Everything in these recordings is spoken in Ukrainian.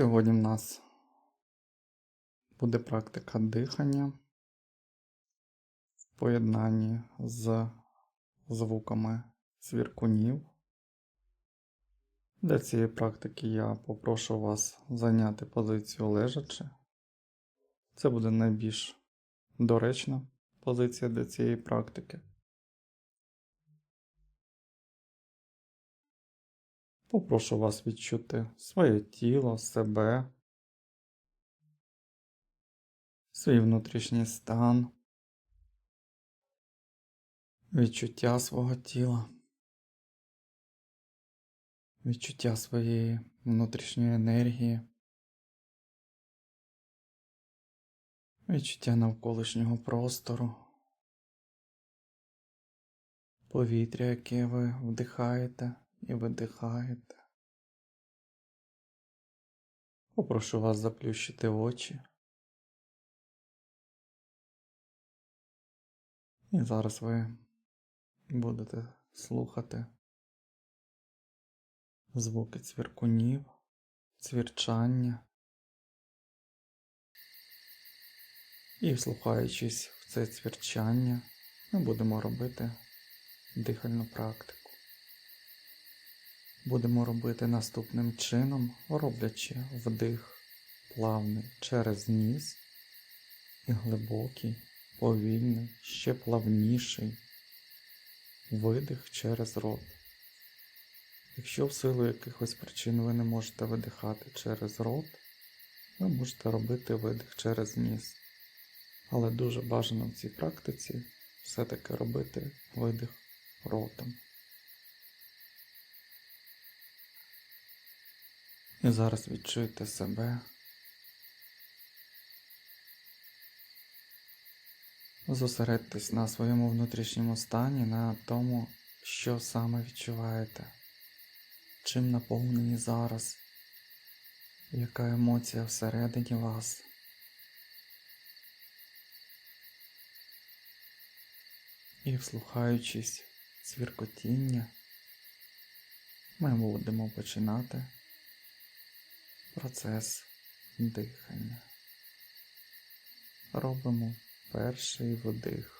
Сьогодні в нас буде практика дихання в поєднанні з звуками свіркунів. Для цієї практики я попрошу вас зайняти позицію лежачи. Це буде найбільш доречна позиція для цієї практики. Попрошу вас відчути своє тіло, себе, свій внутрішній стан, відчуття свого тіла, відчуття своєї внутрішньої енергії, відчуття навколишнього простору, повітря, яке ви вдихаєте і видихаєте. Попрошу вас заплющити очі. І зараз ви будете слухати звуки цвіркунів, цвірчання. І вслухаючись в це цвірчання, ми будемо робити дихальну практику. Будемо робити наступним чином, роблячи вдих плавний через ніс і глибокий, повільний, ще плавніший видих через рот. Якщо в силу якихось причин ви не можете видихати через рот, ви можете робити видих через ніс. Але дуже бажано в цій практиці все-таки робити видих ротом. І зараз відчуйте себе. Зосередьтесь на своєму внутрішньому стані, на тому, що саме відчуваєте, чим наповнені зараз, яка емоція всередині вас. І вслухаючись цвіркотіння, ми будемо починати процес дихання. Робимо перший вдих.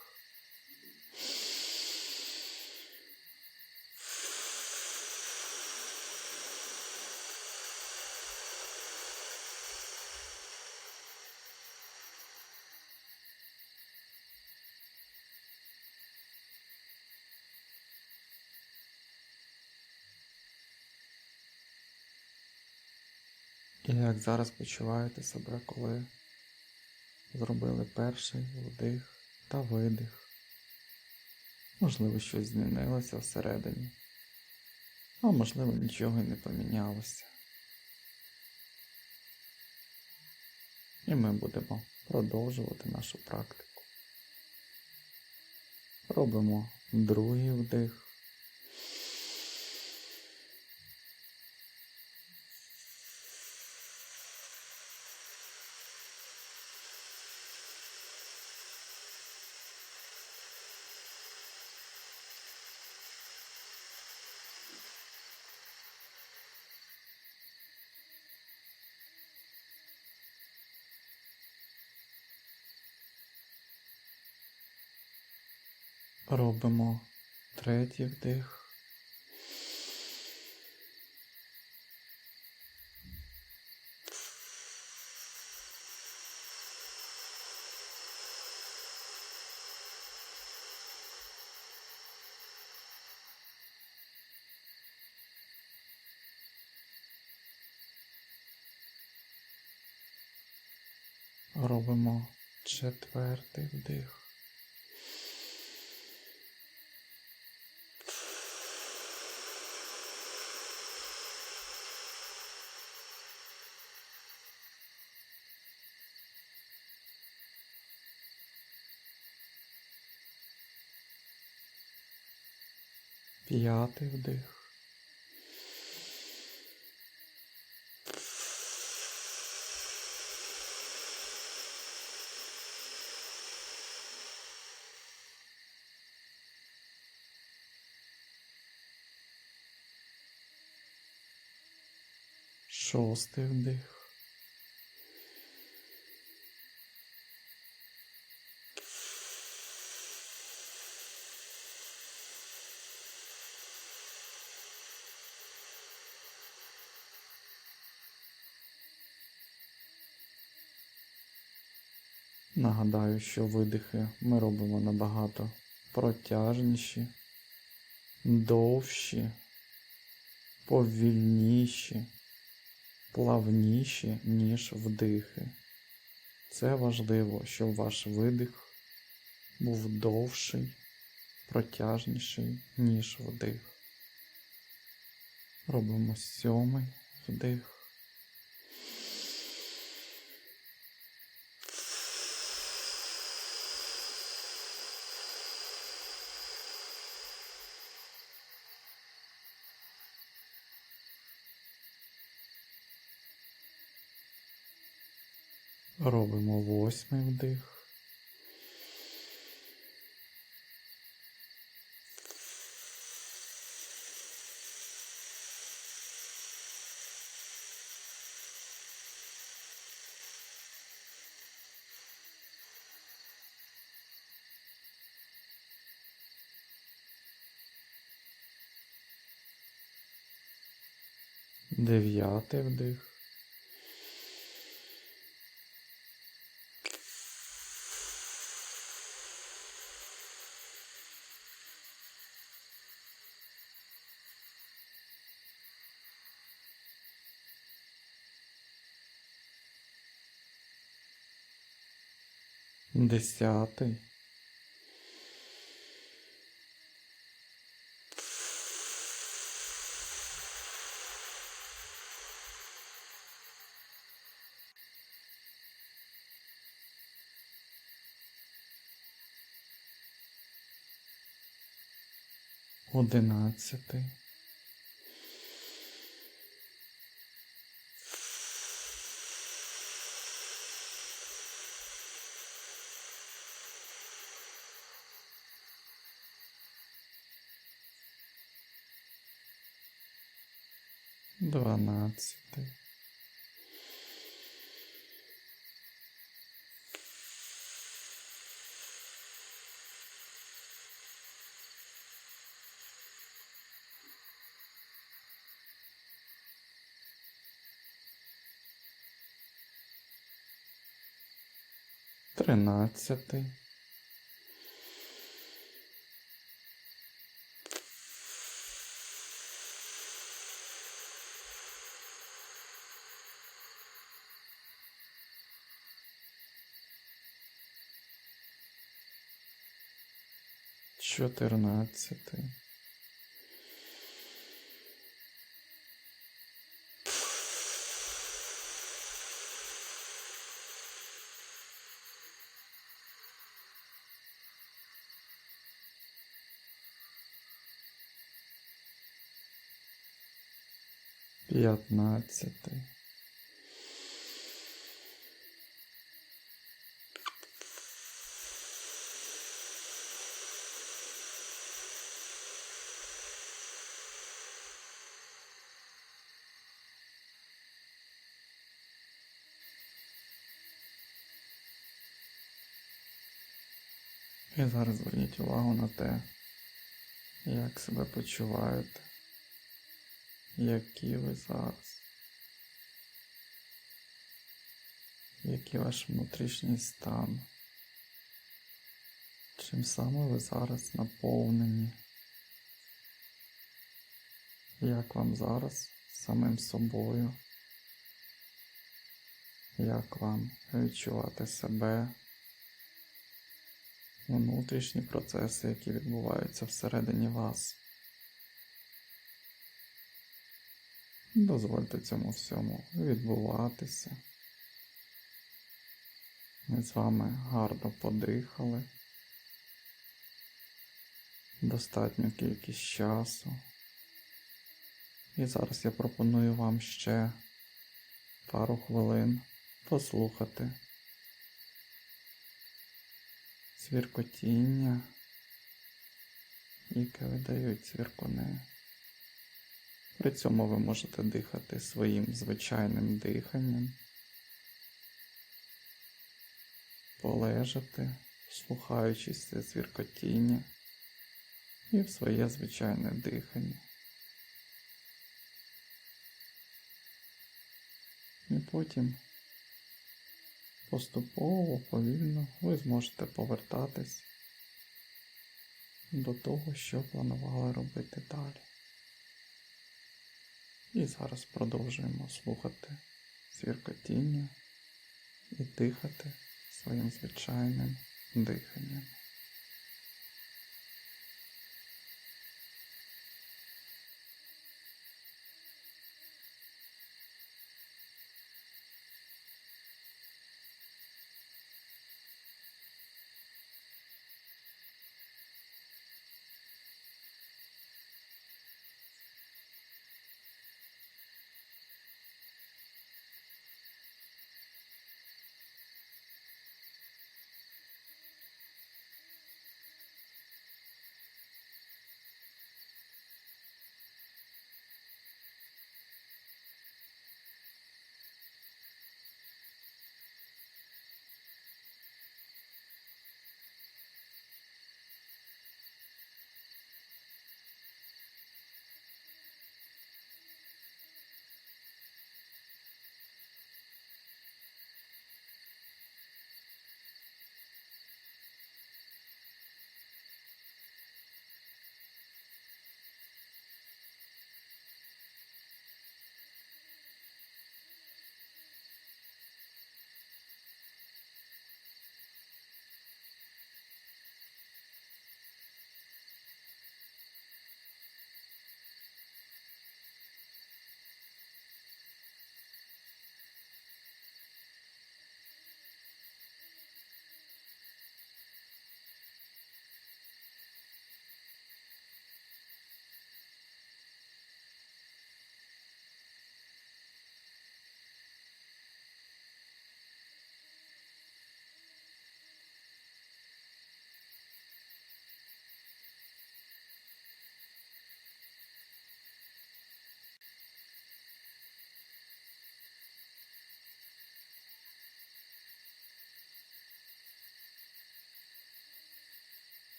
Як зараз почуваєте себе, коли зробили перший вдих та видих? Можливо, щось змінилося всередині, а можливо, нічого й не помінялося. І ми будемо продовжувати нашу практику. Робимо другий вдих. Робимо третій вдих. Робимо четвертий вдих. П'ятий вдих. Шостий вдих. Нагадаю, що видихи ми робимо набагато протяжніші, довші, повільніші, плавніші, ніж вдихи. Це важливо, щоб ваш видих був довший, протяжніший, ніж вдих. Робимо сьомий вдих. Робимо восьмий вдих. Дев'ятий вдих. Десятий. Одинадцятий. Дванадцятий. Тринадцятий. Чотирнадцятий. П'ятнадцятий. І зараз зверніть увагу на те, як себе почуваєте, які ви зараз, який ваш внутрішній стан, чим саме ви зараз наповнені, як вам зараз самим собою, як вам відчувати себе внутрішні процеси, які відбуваються всередині вас. Дозвольте цьому всьому відбуватися. Ми з вами гарно подихали. Достатню кількість часу. І зараз я пропоную вам ще пару хвилин послухати цвіркотіння, яке видають цвіркуни. При цьому ви можете дихати своїм звичайним диханням, полежати, слухаючись це цвіркотіння і в своє звичайне дихання. І потім поступово, повільно ви зможете повертатись до того, що планували робити далі. І зараз продовжуємо слухати свіркотіння і дихати своїм звичайним диханням.